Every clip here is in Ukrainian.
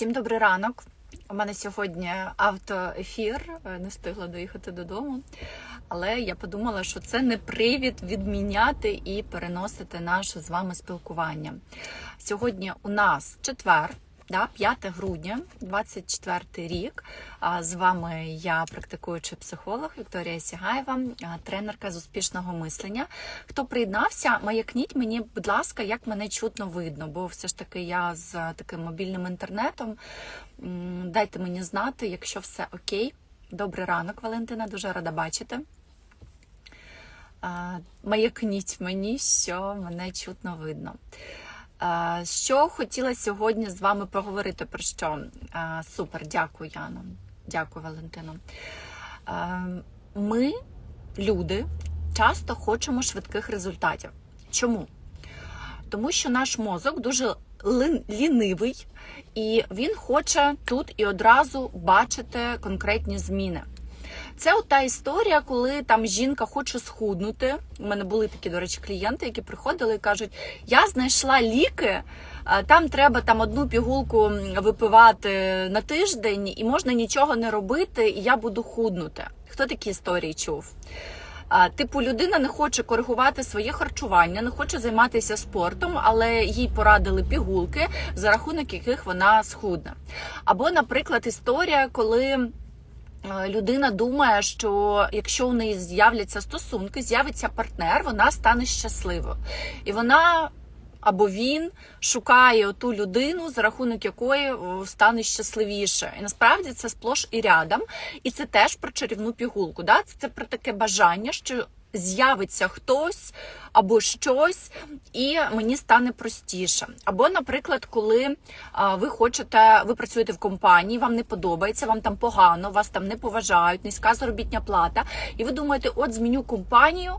Всім добрий ранок. У мене сьогодні автоефір, е, не встигла доїхати додому. Але я подумала, що це не привід відміняти і переносити наше з вами спілкування. Сьогодні у нас четвер, да, 5 грудня, 24 рік. З вами я, практикуючий психолог Вікторія Сігаєва, тренерка з успішного мислення. Хто приєднався, маякніть мені, будь ласка, як мене чутно видно, бо все ж таки я з таким мобільним інтернетом. Дайте мені знати, якщо все окей. Добрий ранок, Валентина, дуже рада бачити. Маякніть мені, що мене чутно видно. Що хотіла сьогодні з вами поговорити про що? Супер, дякую, Яно. Дякую, Валентино. Ми, люди, часто хочемо швидких результатів. Чому? Тому що наш мозок дуже лінивий, і він хоче тут і одразу бачити конкретні зміни. Це от та історія, коли там жінка хоче схуднути. У мене були такі, до речі, клієнти, які приходили і кажуть: я знайшла ліки, там треба там одну пігулку випивати на тиждень, і можна нічого не робити, і я буду худнути. Хто такі історії чув? Типу, людина не хоче коригувати своє харчування, не хоче займатися спортом, але їй порадили пігулки, за рахунок яких вона схудне. Або, наприклад, історія, коли людина думає, що якщо у неї з'являться стосунки, з'явиться партнер, вона стане щасливою. І вона або він шукає ту людину, за рахунок якої стане щасливіше. І насправді це сплош і рядом. І це теж про чарівну пігулку. Да? Це про таке бажання, що з'явиться хтось або щось, і мені стане простіше. Або, наприклад, коли ви хочете, ви працюєте в компанії, вам не подобається, вам там погано, вас там не поважають, низька заробітня плата, і ви думаєте, от зміню компанію.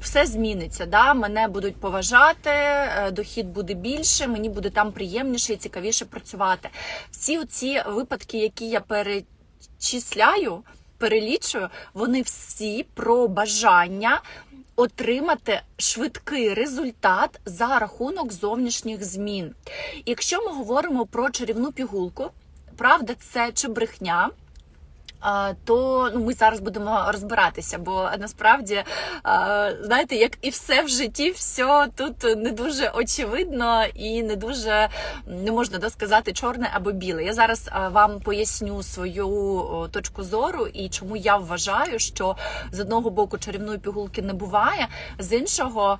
Все зміниться, да? мене будуть поважати, е, дохід буде більше, мені буде там приємніше і цікавіше працювати. Всі ці випадки, які я перечисляю, перелічую, вони всі про бажання отримати швидкий результат за рахунок зовнішніх змін. Якщо ми говоримо про чарівну пігулку, правда це чи брехня? То ну, ми зараз будемо розбиратися, бо насправді, знаєте, як і все в житті, все тут не дуже очевидно і не дуже не можна да, сказати чорне або біле. Я зараз вам поясню свою точку зору і чому я вважаю, що з одного боку чарівної пігулки не буває, з іншого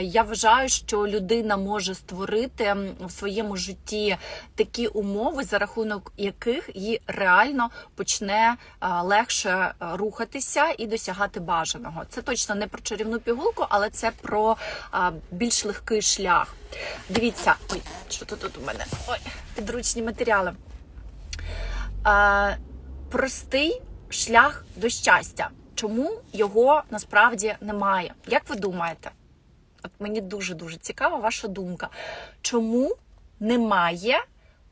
я вважаю, що людина може створити в своєму житті такі умови, за рахунок яких їй реально почне легше рухатися і досягати бажаного. Це точно не про чарівну пігулку, але це про більш легкий шлях. Дивіться, ой, що тут, тут у мене? Ой, підручні матеріали. Простий шлях до щастя. Чому його насправді немає? Як ви думаєте? От мені дуже дуже цікава ваша думка. Чому немає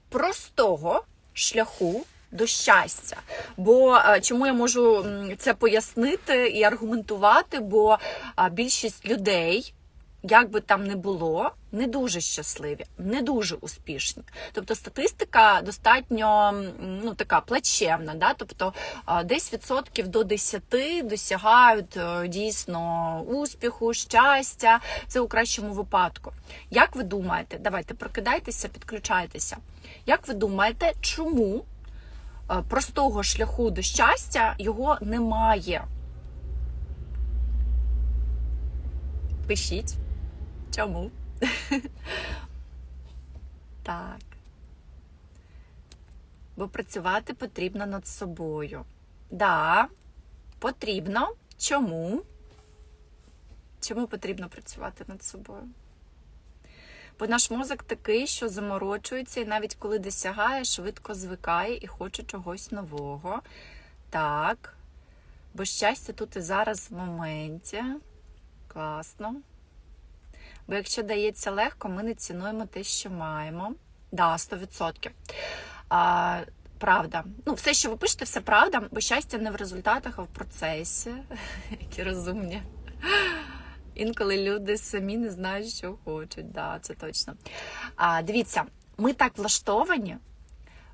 простого шляху до щастя? Бо е, чому я можу це пояснити і аргументувати? Бо більшість людей. Як би там не було, не дуже щасливі, не дуже успішні. Тобто статистика достатньо ну така плачевна. Да? Тобто десь відсотків до 10 досягають е, дійсно успіху, щастя. Це у кращому випадку. Як ви думаєте, давайте прокидайтеся, підключайтеся. Як ви думаєте, чому е, простого шляху до щастя його немає? Пишіть. Чому? Так. Бо працювати потрібно над собою. Да, потрібно. Чому? Чому потрібно працювати над собою? Бо наш мозок такий, що заморочується, і навіть коли досягає, швидко звикає і хоче чогось нового. Так. Бо щастя тут і зараз в моменті. Класно. Бо якщо дається легко, ми не цінуємо те, що маємо. Да, 100%. А, правда. Ну, все, що ви пишете, все правда, бо щастя не в результатах, а в процесі. Які розумні. Інколи люди самі не знають, що хочуть. Да, це точно. А, дивіться, ми так влаштовані,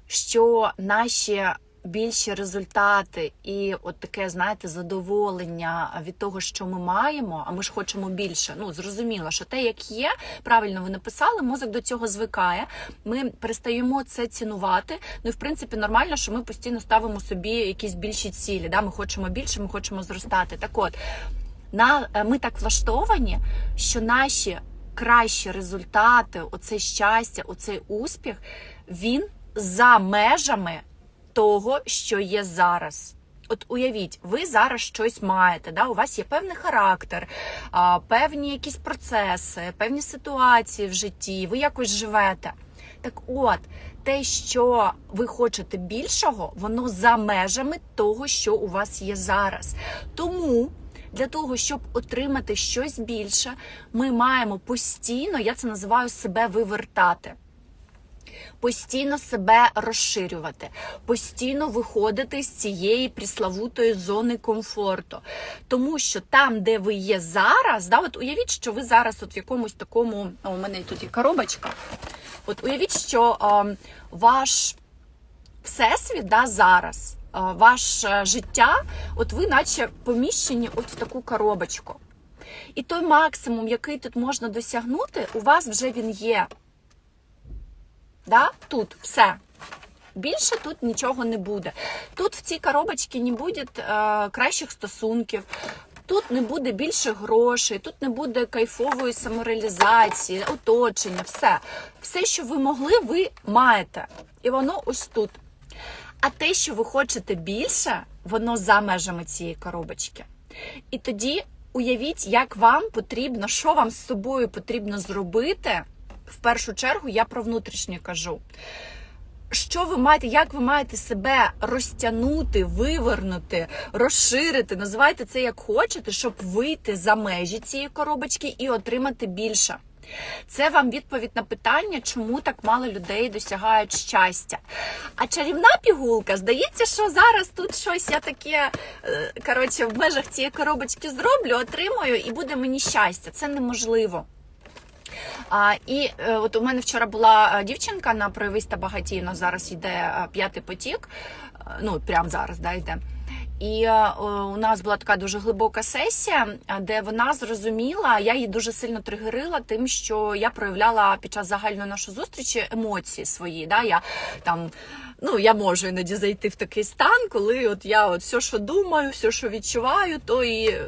що наші більші результати і от таке, знаєте, задоволення від того, що ми маємо, а ми ж хочемо більше. Ну, зрозуміло, що те, як є, правильно ви написали, мозок до цього звикає. Ми перестаємо це цінувати. Ну і в принципі нормально, що ми постійно ставимо собі якісь більші цілі. Да? Ми хочемо більше, ми хочемо зростати. Так от на е, ми так влаштовані, що наші кращі результати, оце щастя, оцей успіх, він за межами того, що є зараз. От уявіть, ви зараз щось маєте, да? у вас є певний характер, певні якісь процеси, певні ситуації в житті, ви якось живете. Так от, те, що ви хочете більшого, воно за межами того, що у вас є зараз. Тому для того, щоб отримати щось більше, ми маємо постійно, я це називаю себе вивертати. Постійно себе розширювати, постійно виходити з цієї приславутої зони комфорту. Тому що там, де ви є зараз, да, от уявіть, що ви зараз от в якомусь такому, о, у мене тут є коробочка. От уявіть, що е, ваш всесвіт да, зараз, ваше життя, от ви наче поміщені от в таку коробочку. І той максимум, який тут можна досягнути, у вас вже він є. Да? Тут все. Більше тут нічого не буде. Тут в цій коробочці не буде е, кращих стосунків, тут не буде більше грошей, тут не буде кайфової самореалізації, оточення, все. Все, що ви могли, ви маєте. І воно ось тут. А те, що ви хочете більше, воно за межами цієї коробочки. І тоді уявіть, як вам потрібно, що вам з собою потрібно зробити. В першу чергу я про внутрішнє кажу. Що ви маєте, як ви маєте себе розтягнути, вивернути, розширити, називайте це як хочете, щоб вийти за межі цієї коробочки і отримати більше. Це вам відповідь на питання, чому так мало людей досягають щастя. А чарівна пігулка, здається, що зараз тут щось я таке е, коротше, в межах цієї коробочки зроблю, отримую і буде мені щастя. Це неможливо. А, І е, от у мене вчора була е, дівчинка на проявиста багатійно, зараз йде п'ятий потік, ну прямо зараз да, йде. І е, у нас була така дуже глибока сесія, е, де вона зрозуміла, я її дуже сильно тригерила тим, що я проявляла під час загальної нашої зустрічі емоції свої. Да? Я там ну я можу іноді зайти в такий стан, коли от я от все, що думаю, все, що відчуваю, то і е,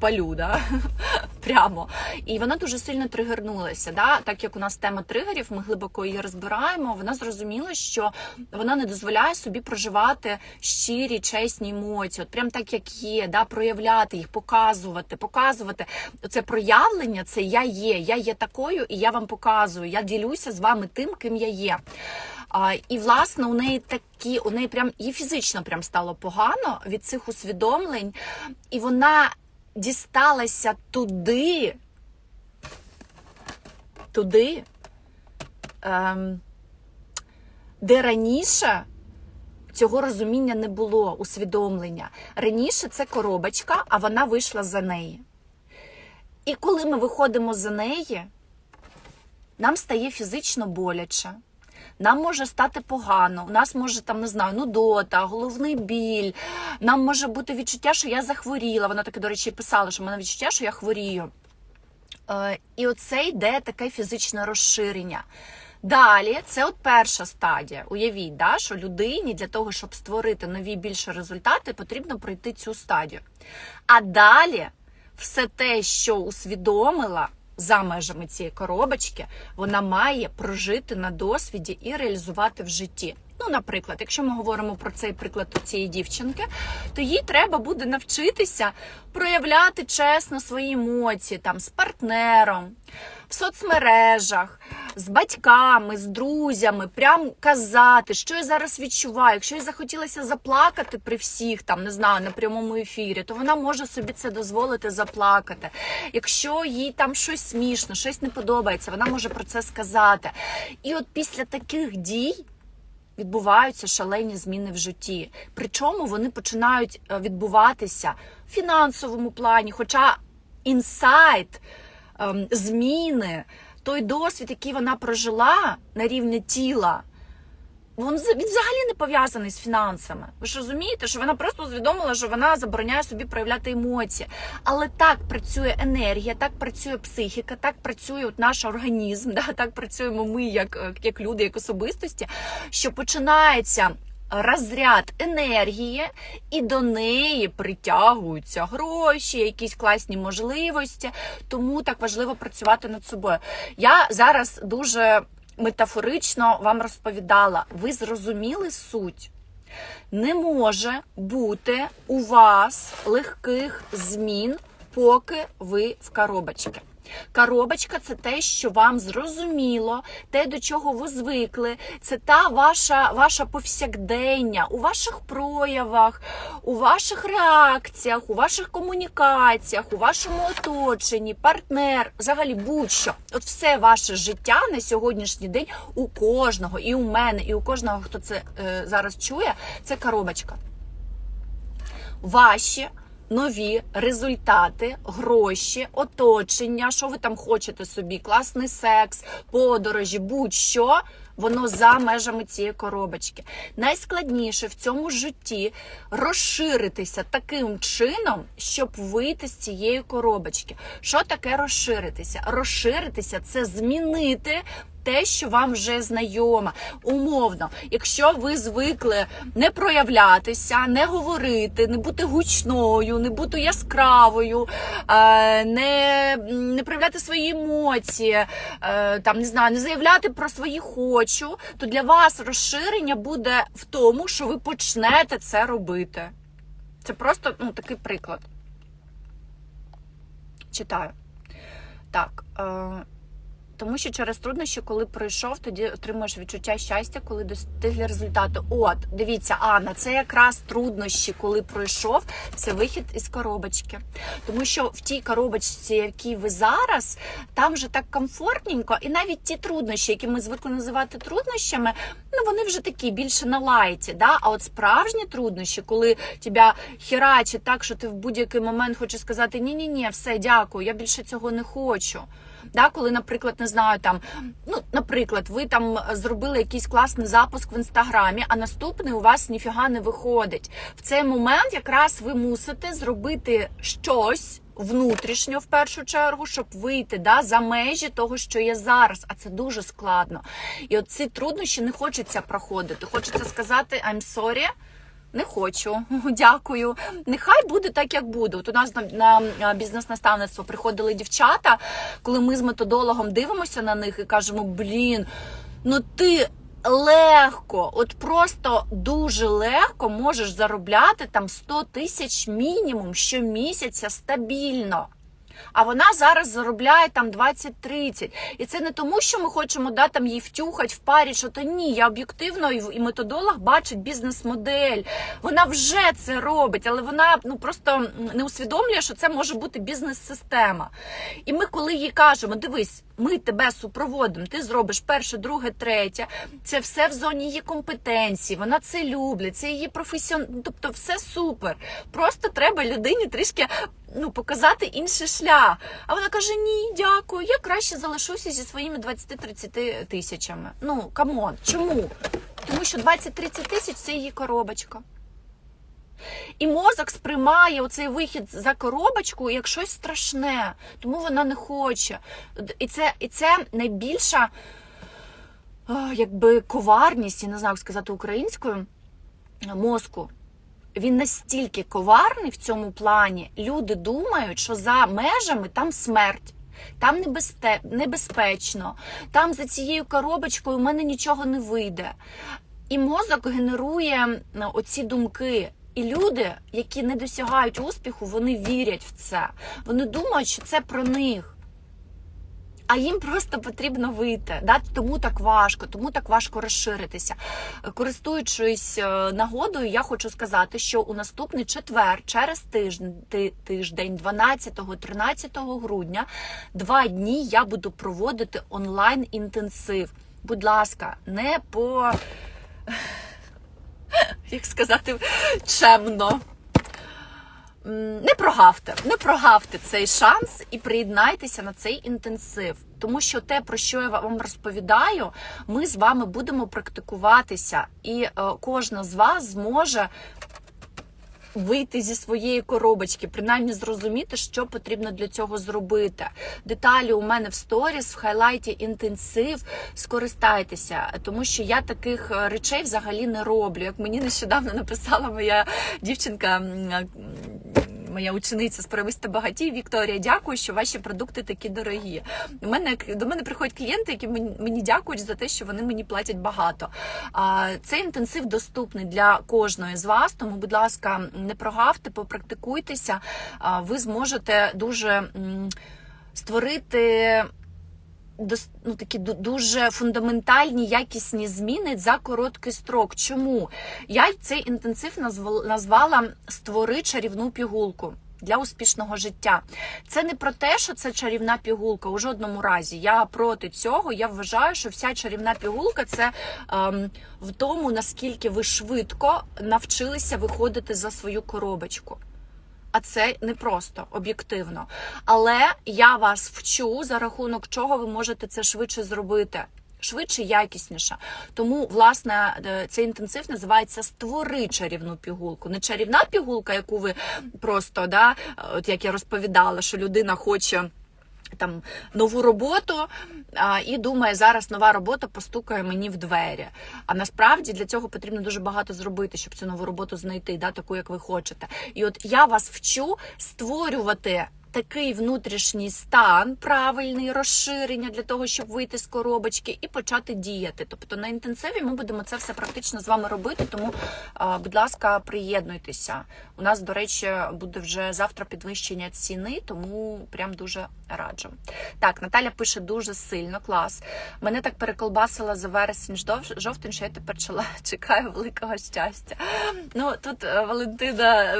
палю, да? прямо. І вона дуже сильно тригернулася. Да? Так як у нас тема тригерів, ми глибоко її розбираємо. Вона зрозуміла, що вона не дозволяє собі проживати щирі, чесні емоції, от прям так, як є, да? проявляти їх, показувати, показувати. Це проявлення, це я є. Я є такою, і я вам показую. Я ділюся з вами тим, ким я є. А, І власне у неї такі, у неї прям і фізично прям стало погано від цих усвідомлень, і вона дісталася туди, туди, ем, де раніше. Цього розуміння не було, усвідомлення. Раніше це коробочка, а вона вийшла за неї. І коли ми виходимо за неї, нам стає фізично боляче нам може стати погано, у нас може там не знаю, нудота, головний біль. Нам може бути відчуття, що я захворіла. Вона таке, до речі, писала, що в мене відчуття, що я хворію. Е, і оце йде таке фізичне розширення. Далі, це от перша стадія. Уявіть, да, що людині для того, щоб створити нові більше результати, потрібно пройти цю стадію. А далі все те, що усвідомила, за межами цієї коробочки, вона має прожити на досвіді і реалізувати в житті. Ну, наприклад, якщо ми говоримо про цей приклад цієї дівчинки, то їй треба буде навчитися проявляти чесно свої емоції там з партнером, в соцмережах, з батьками, з друзями, прям казати, що я зараз відчуваю. Якщо їй захотілося заплакати при всіх, там не знаю, на прямому ефірі, то вона може собі це дозволити заплакати. Якщо їй там щось смішно, щось не подобається, вона може про це сказати. І от після таких дій. Відбуваються шалені зміни в житті. Причому вони починають е, відбуватися в фінансовому плані, хоча інсайт Ем, зміни, той досвід, який вона прожила на рівні тіла, він він взагалі не пов'язаний з фінансами. Ви ж розумієте, що вона просто усвідомила, що вона забороняє собі проявляти емоції. Але так працює енергія, так працює психіка, так працює от наш організм, да, так працюємо ми, як, е, як люди, як особистості, що починається. Розряд енергії, і до неї притягуються гроші, якісь класні можливості. Тому так важливо працювати над собою. Я зараз дуже метафорично вам розповідала. Ви зрозуміли суть? Не може бути у вас легких змін, поки ви в коробочці. Коробочка це те, що вам зрозуміло, те, до чого ви звикли. Це та ваша, ваша повсякдення у ваших проявах, у ваших реакціях, у ваших комунікаціях, у вашому оточенні, партнер, взагалі будь-що. От все ваше життя на сьогоднішній день у кожного, і у мене, і у кожного, хто це е, зараз чує, це коробочка ваші нові результати, гроші, оточення, що ви там хочете собі, класний секс, подорожі, будь-що. Воно за межами цієї коробочки. Найскладніше в цьому житті розширитися таким чином, щоб вийти з цієї коробочки. Що таке розширитися? Розширитися це змінити те, що вам вже знайомо. Умовно, якщо ви звикли не проявлятися, не говорити, не бути гучною, не бути яскравою, е, не, не проявляти свої емоції, е, там не знаю, не заявляти про свої хочу, то для вас розширення буде в тому, що ви почнете це робити. Це просто ну, такий приклад. Читаю. Так. Е, тому що через труднощі, коли пройшов, тоді отримуєш відчуття щастя, коли достигли результату. От, дивіться, Анна, це якраз труднощі, коли пройшов, це вихід із коробочки. Тому що в тій коробочці, якій ви зараз, там вже так комфортненько, і навіть ті труднощі, які ми звикли називати труднощами, ну вони вже такі більше на лайті. Да? А от справжні труднощі, коли тебе херачить так, що ти в будь-який момент хочеш сказати ні-ні, ні все, дякую, я більше цього не хочу. Да, коли, наприклад, не знаю, там, ну, наприклад, ви там зробили якийсь класний запуск в інстаграмі, а наступний у вас ніфіга не виходить. В цей момент якраз ви мусите зробити щось. Внутрішньо в першу чергу, щоб вийти да, за межі того, що є зараз, а це дуже складно. І от ці труднощі не хочеться проходити. Хочеться сказати I'm sorry, не хочу, дякую. Нехай буде так, як буде. От у нас на, на бізнес-наставництво приходили дівчата, коли ми з методологом дивимося на них і кажемо: блін, ну ти. Легко, от просто дуже легко можеш заробляти там 100 тисяч мінімум щомісяця стабільно. А вона зараз заробляє там 20-30. І це не тому, що ми хочемо да, там їй втюхати в парі, що то ні, я об'єктивно і методолог бачить бізнес-модель. Вона вже це робить, але вона ну просто не усвідомлює, що це може бути бізнес-система. І ми, коли їй кажемо, дивись, ми тебе супроводимо, ти зробиш перше, друге, третє. Це все в зоні її компетенції. Вона це люблять, це її професіон... Тобто, все супер. Просто треба людині трішки ну, показати інший шлях. А вона каже: Ні, дякую, я краще залишуся зі своїми 20-30 тисячами. Ну, камон, чому? Тому що 20-30 тисяч це її коробочка. І мозок сприймає оцей вихід за коробочку як щось страшне, тому вона не хоче. І це, і це найбільша о, якби коварність, я не знаю, як сказати українською мозку. Він настільки коварний в цьому плані. Люди думають, що за межами там смерть. Там небезпе... небезпечно, там за цією коробочкою в мене нічого не вийде. І мозок генерує оці думки. І люди, які не досягають успіху, вони вірять в це. Вони думають, що це про них. А їм просто потрібно вийти. Да? Тому так важко, тому так важко розширитися. Користуючись е, нагодою, я хочу сказати, що у наступний четвер, через тиждень, тиждень 12-13 грудня, два дні я буду проводити онлайн інтенсив. Будь ласка, не по як сказати чемно. Не прогавте, не прогавте цей шанс і приєднайтеся на цей інтенсив. Тому що те, про що я вам розповідаю, ми з вами будемо практикуватися, і е, кожна з вас зможе вийти зі своєї коробочки, принаймні зрозуміти, що потрібно для цього зробити. Деталі у мене в сторіс, в хайлайті інтенсив. Скористайтеся, тому що я таких е, речей взагалі не роблю. Як мені нещодавно написала моя дівчинка. м, Моя учениця з «Провести багатій Вікторія, дякую, що ваші продукти такі дорогі. У мене до мене приходять клієнти, які мені, мені дякують за те, що вони мені платять багато. А, Цей інтенсив доступний для кожної з вас. Тому, будь ласка, не прогавте, попрактикуйтеся. Ви зможете дуже створити. Ну, такі дуже фундаментальні якісні зміни за короткий строк. Чому я цей інтенсив назвала створи чарівну пігулку. Для успішного життя це не про те, що це чарівна пігулка у жодному разі. Я проти цього. Я вважаю, що вся чарівна пігулка це ем, в тому, наскільки ви швидко навчилися виходити за свою коробочку. А це непросто, об'єктивно. Але я вас вчу, за рахунок чого ви можете це швидше зробити. Швидше, якісніше. Тому, власне, е, цей інтенсив називається Створи чарівну пігулку. Не чарівна пігулка, яку ви просто, да, е, от як я розповідала, що людина хоче. Там нову роботу а, і думає, зараз нова робота постукає мені в двері. А насправді для цього потрібно дуже багато зробити, щоб цю нову роботу знайти, да, таку, як ви хочете. І от я вас вчу створювати такий внутрішній стан, правильний розширення для того, щоб вийти з коробочки і почати діяти. Тобто на інтенсиві ми будемо це все практично з вами робити. Тому, будь ласка, приєднуйтеся. У нас, до речі, буде вже завтра підвищення ціни, тому прям дуже раджу. Так, Наталя пише дуже сильно, клас. Мене так переколбасила за вересень жовтень, що я тепер чола- чекаю великого щастя. Ну тут е, Валентина,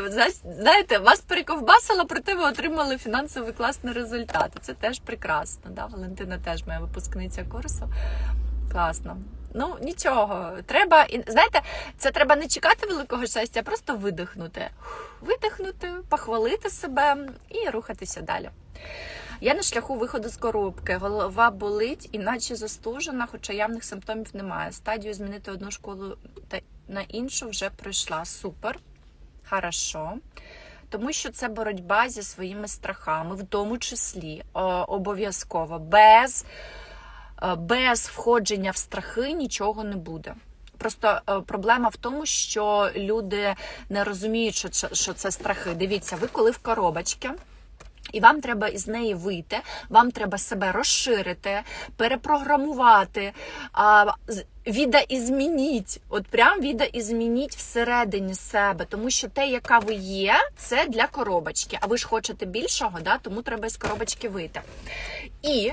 знаєте, вас перековбасила, проте ви отримали фінансовий класний результат. Це теж прекрасно. Да? Валентина теж моя випускниця курсу. Класно. Ну нічого, треба знаєте, це треба не чекати великого щастя, а просто видихнути. Видихнути, похвалити себе і рухатися далі. Я на шляху виходу з коробки. Голова болить, іначе застужена, хоча явних симптомів немає. Стадію змінити одну школу та на іншу вже пройшла. Супер. Хорошо. Тому що це боротьба зі своїми страхами, в тому числі обов'язково. Без, е, без входження в страхи нічого не буде. Просто е, проблема в тому, що люди не розуміють, що, це- страхи. Дивіться, ви коли в коробочці, і вам треба із неї вийти, вам треба себе розширити, перепрограмувати, відаізмініть, от прям відаізмініть всередині себе, тому що те, яка ви є, це для коробочки. А ви ж хочете більшого, да? тому треба з коробочки вийти. І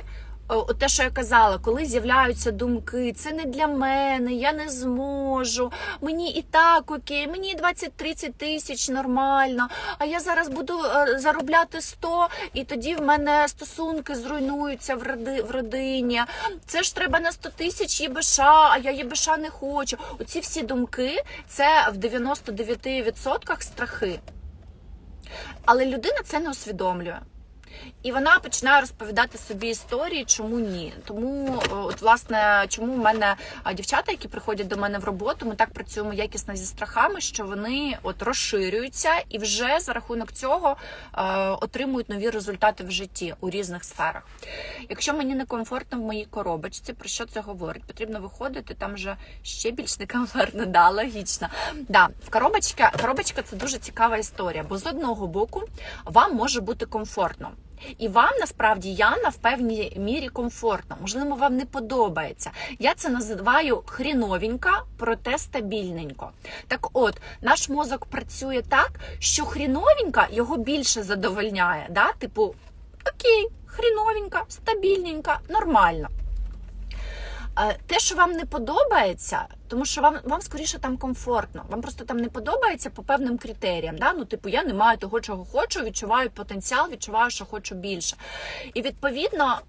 те, що я казала, коли з'являються думки, це не для мене, я не зможу, мені і так окей, мені 20-30 тисяч нормально, а я зараз буду е, заробляти 100, і тоді в мене стосунки зруйнуються в, родині. Це ж треба на 100 тисяч ЄБШ, а я ЄБШ не хочу. Оці всі думки це в 99% страхи. Але людина це не усвідомлює. І вона починає розповідати собі історії, чому ні. Тому, от власне, чому в мене дівчата, які приходять до мене в роботу, ми так працюємо якісно зі страхами, що вони от розширюються і вже за рахунок цього е, отримують нові результати в житті у різних сферах. Якщо мені не комфортно в моїй коробочці, про що це говорить? Потрібно виходити там вже ще більш некомфортно, да, логічно. Да, коробочка, коробочка це дуже цікава історія, бо з одного боку вам може бути комфортно. І вам насправді Яна в певній мірі комфортно. Можливо, вам не подобається. Я це називаю хріновенька, проте стабільненько. Так от, наш мозок працює так, що хріновенька його більше задовольняє. Да? Типу, окей, хріновенька, стабільненька, нормально. Те, що вам не подобається, тому що вам, вам скоріше там комфортно. Вам просто там не подобається по певним критеріям. Да? Ну, типу, я не маю того, чого хочу, відчуваю потенціал, відчуваю, що хочу більше. І відповідно,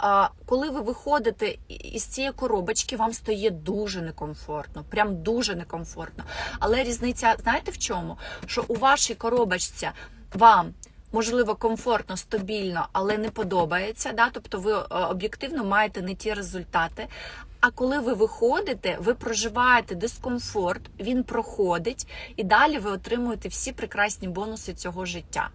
коли ви виходите із цієї коробочки, вам стає дуже некомфортно, прям дуже некомфортно. Але різниця, знаєте в чому? Що у вашій коробочці вам можливо комфортно, стабільно, але не подобається. Да? Тобто ви е, об'єктивно маєте не ті результати. А коли ви виходите, ви проживаєте дискомфорт, він проходить, і далі ви отримуєте всі прекрасні бонуси цього життя.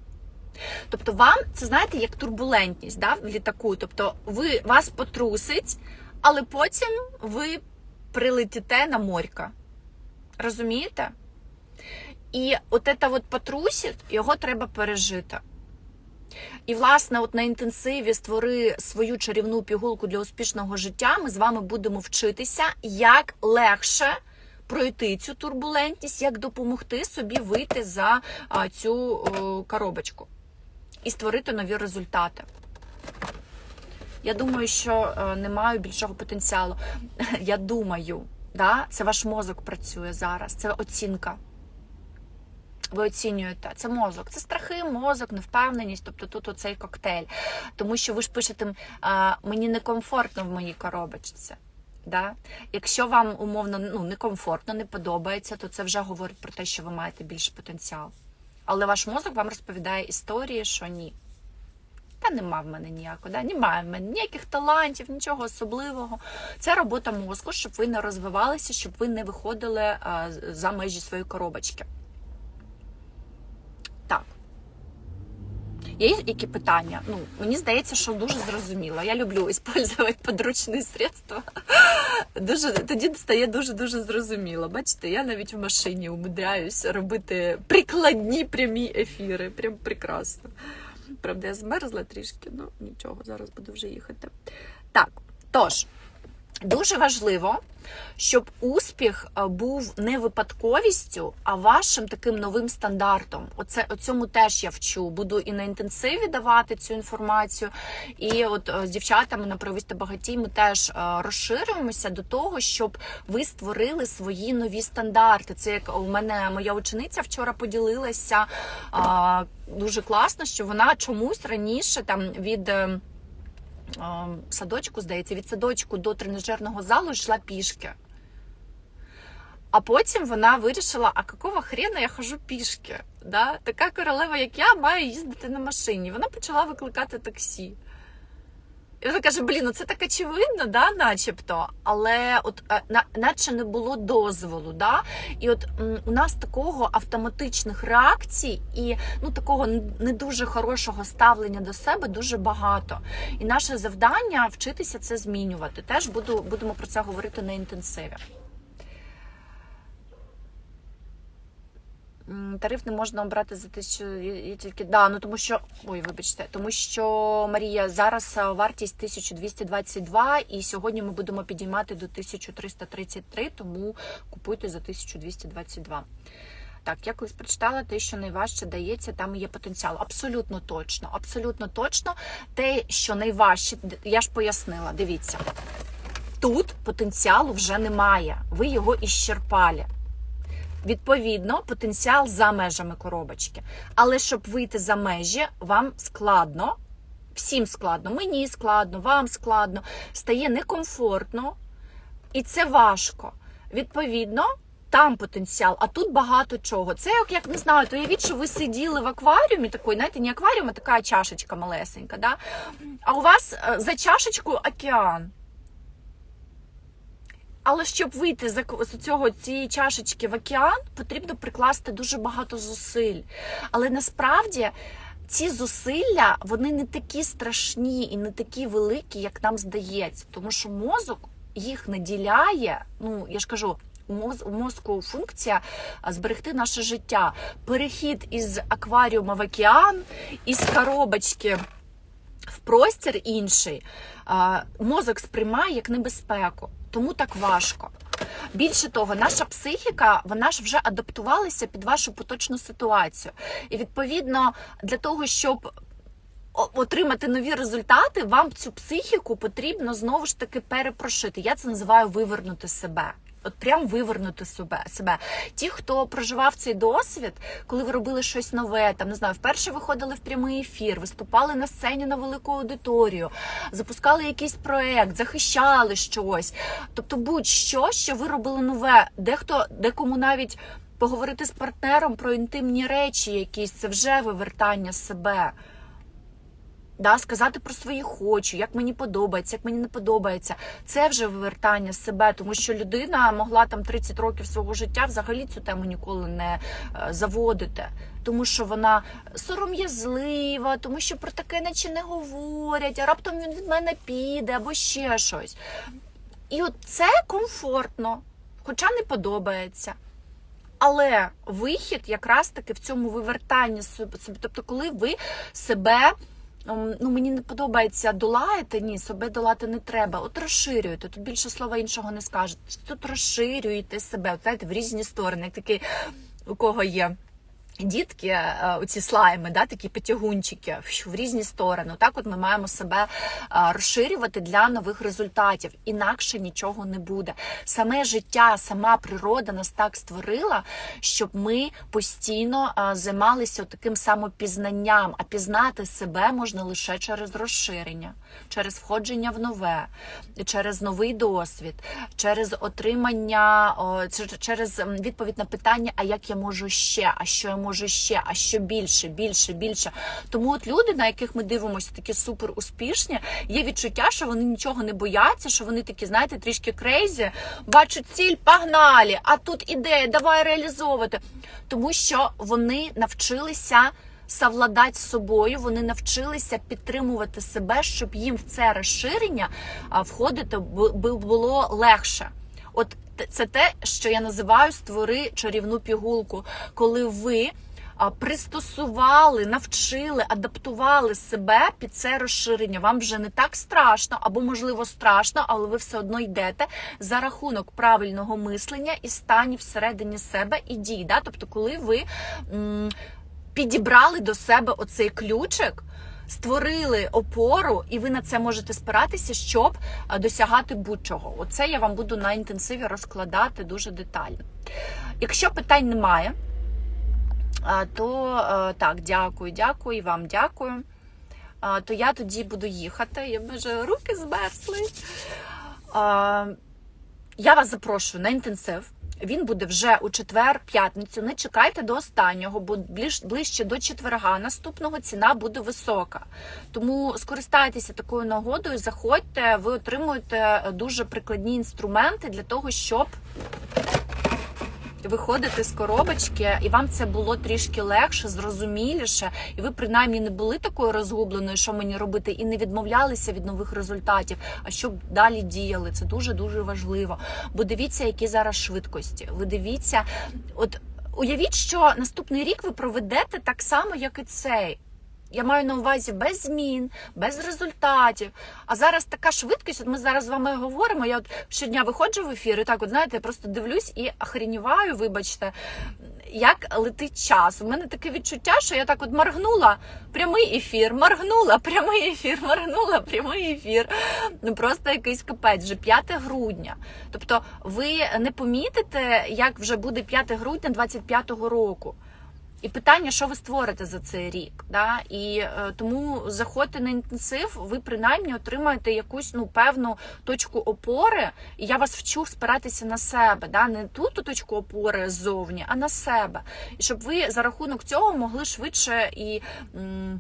Тобто, вам це знаєте як турбулентність да, в літаку. Тобто, ви вас потрусить, але потім ви прилетите на морька. Розумієте? І от це от потрусить, його треба пережити. І, власне, от на інтенсиві створи свою чарівну пігулку для успішного життя. Ми з вами будемо вчитися, як легше пройти цю турбулентність, як допомогти собі вийти за цю коробочку і створити нові результати. Я думаю, що е, не маю більшого потенціалу. Я думаю, да? це ваш мозок працює зараз, це оцінка. Ви оцінюєте, це мозок, це страхи, мозок, невпевненість, тобто тут оцей коктейль. Тому що ви ж пишете, мені некомфортно в моїй коробочці. Да? Якщо вам умовно ну, некомфортно, не подобається, то це вже говорить про те, що ви маєте більший потенціал. Але ваш мозок вам розповідає історії, що ні. Та нема в мене ніякого, да? немає в мене ніяких талантів, нічого особливого. Це робота мозку, щоб ви не розвивалися, щоб ви не виходили а, за межі своєї коробочки. Так. Є які питання? Ну, мені здається, що дуже зрозуміло. Я люблю використовувати подручні средства. Дуже, тоді стає дуже-дуже зрозуміло. Бачите, я навіть в машині умудряюсь робити прикладні прямі ефіри. Прям прекрасно. Правда, я змерзла трішки, ну нічого, зараз буду вже їхати. Так, тож. Дуже важливо, щоб успіх е, був не випадковістю, а вашим таким новим стандартом. Оце о цьому теж я вчу. Буду і на інтенсиві давати цю інформацію. І от е, з дівчатами на провісти багатій ми теж е, розширюємося до того, щоб ви створили свої нові стандарти. Це як у мене моя учениця вчора поділилася дуже класно, що вона чомусь раніше там від садочку, здається, від садочку до тренажерного залу йшла пішки. А потім вона вирішила, а какого хрена я хожу пішки? Да? Така королева, як я, має їздити на машині. Вона почала викликати таксі. І вона каже: блін, ну це так очевидно, да, начебто, але от е, на, наче не було дозволу. Да? І от м, у нас такого автоматичних реакцій і ну такого не дуже хорошого ставлення до себе дуже багато. І наше завдання вчитися це змінювати. Теж буду, будемо про це говорити на інтенсиві. Тариф не можна обрати за тисячу я тільки да, ну тому що ой, вибачте, тому що Марія зараз вартість 1222, і сьогодні ми будемо підіймати до 1333, тому купуйте за 1222. Так, я колись прочитала те, що найважче дається, там є потенціал. Абсолютно точно, абсолютно точно. Те, що найважче, я ж пояснила, дивіться, тут потенціалу вже немає. Ви його іщерпали. Відповідно, потенціал за межами коробочки. Але щоб вийти за межі, вам складно, всім складно, мені складно, вам складно, стає некомфортно, і це важко. Відповідно, там потенціал, а тут багато чого. Це як, не знаю, то уявіть, що ви сиділи в акваріумі, такий, знаєте, не акваріум, а така чашечка малесенька. да? А у вас е, за чашечкою океан. Але щоб вийти з цього цієї чашечки в океан, потрібно прикласти дуже багато зусиль. Але насправді ці зусилля вони не такі страшні і не такі великі, як нам здається, тому що мозок їх наділяє. Ну я ж кажу. У мозку функція зберегти наше життя. Перехід із акваріума в океан, із коробочки в простір інший, мозок сприймає як небезпеку тому так важко. Більше того, наша психіка, вона ж вже адаптувалася під вашу поточну ситуацію. І відповідно для того, щоб отримати нові результати, вам цю психіку потрібно знову ж таки перепрошити. Я це називаю вивернути себе. От прям вивернути себе себе. Ті, хто проживав цей досвід, коли ви робили щось нове, там не знаю, вперше виходили в прямий ефір, виступали на сцені на велику аудиторію, запускали якийсь проект, захищали щось. Тобто, будь-що, що ви робили нове, дехто декому навіть Поговорити з партнером про інтимні речі, якісь це вже вивертання себе. Да, сказати про свої хочу, як мені подобається, як мені не подобається. Це вже вивертання себе, тому що людина могла там 30 років свого життя взагалі цю тему ніколи не е, заводити, тому що вона сором'язлива, тому що про таке наче не говорять, а раптом він від мене піде або ще щось. І от це комфортно, хоча не подобається. Але вихід якраз таки в цьому вивертанні. Тобто, коли ви себе. Ем, Ну, мені не подобається долаєте, ні, себе долати не треба. От розширюєте. Тут більше слова іншого не скажете. Тут розширюєте себе, от, знаєте, в різні сторони. Такий, у кого є дітки, е, оці слайми, да, такі потягунчики в різні сторони. Так, от ми маємо себе е, розширювати для нових результатів. Інакше нічого не буде. Саме життя, сама природа нас так створила, щоб ми постійно е, займалися таким самопізнанням. А пізнати себе можна лише через розширення, через входження в нове, через новий досвід, через отримання, через відповідь на питання, а як я можу ще, а що я можу ще, а що більше, більше, більше. Тому от люди, на яких ми дивимося, такі супер успішні, є відчуття, що вони нічого не бояться, що вони такі, знаєте, трішки крейзі, бачать ціль, погнали, а тут ідея, давай реалізовувати. Тому що вони навчилися совладати з собою, вони навчилися підтримувати себе, щоб їм в це розширення входити бу- бу- було легше. От це те, що я називаю створи чарівну пігулку, коли ви пристосували, навчили, адаптували себе під це розширення. Вам вже не так страшно, або можливо страшно, але ви все одно йдете за рахунок правильного мислення і станів всередині себе і дій. Да? Тобто, коли ви м, підібрали до себе оцей ключик. Створили опору, і ви на це можете спиратися, щоб досягати будь-чого. Оце я вам буду на інтенсиві розкладати дуже детально. Якщо питань немає, то е, так, дякую, дякую і вам дякую. То я тоді буду їхати. Я вже руки змерзли. Я вас запрошую на інтенсив. Він буде вже у четвер, п'ятницю. Не чекайте до останнього, бо більш ближче до четверга наступного ціна буде висока. Тому скористайтеся такою нагодою, заходьте, ви отримуєте дуже прикладні інструменти для того, щоб виходити з коробочки, і вам це було трішки легше, зрозуміліше, і ви принаймні не були такою розгубленою, що мені робити, і не відмовлялися від нових результатів, а щоб далі діяли. Це дуже дуже важливо. Бо дивіться, які зараз швидкості. Ви дивіться, от уявіть, що наступний рік ви проведете так само, як і цей. Я маю на увазі без змін, без результатів. А зараз така швидкість. От ми зараз з вами говоримо. Я от щодня виходжу в ефір, і так, от знаєте, я просто дивлюсь і охреніваю, вибачте, як летить час. У мене таке відчуття, що я так от моргнула прямий ефір, моргнула, прямий ефір, моргнула, прямий ефір. Ну просто якийсь капець, вже 5 грудня. Тобто, ви не помітите, як вже буде 5 грудня 25-го року. І питання, що ви створите за цей рік, да? і е, тому заходьте на інтенсив, ви принаймні отримаєте якусь ну певну точку опори, і я вас вчу спиратися на себе, да? не ту точку опори ззовні, а на себе. І щоб ви за рахунок цього могли швидше і. м,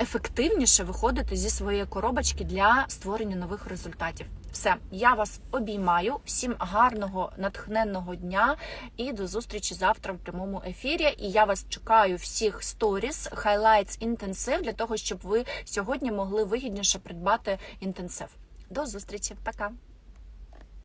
Ефективніше виходити зі своєї коробочки для створення нових результатів. Все, я вас обіймаю. Всім гарного натхненного дня і до зустрічі завтра в прямому ефірі. І я вас чекаю всіх сторіс, хайлайтс, інтенсив для того, щоб ви сьогодні могли вигідніше придбати інтенсив. До зустрічі, пока.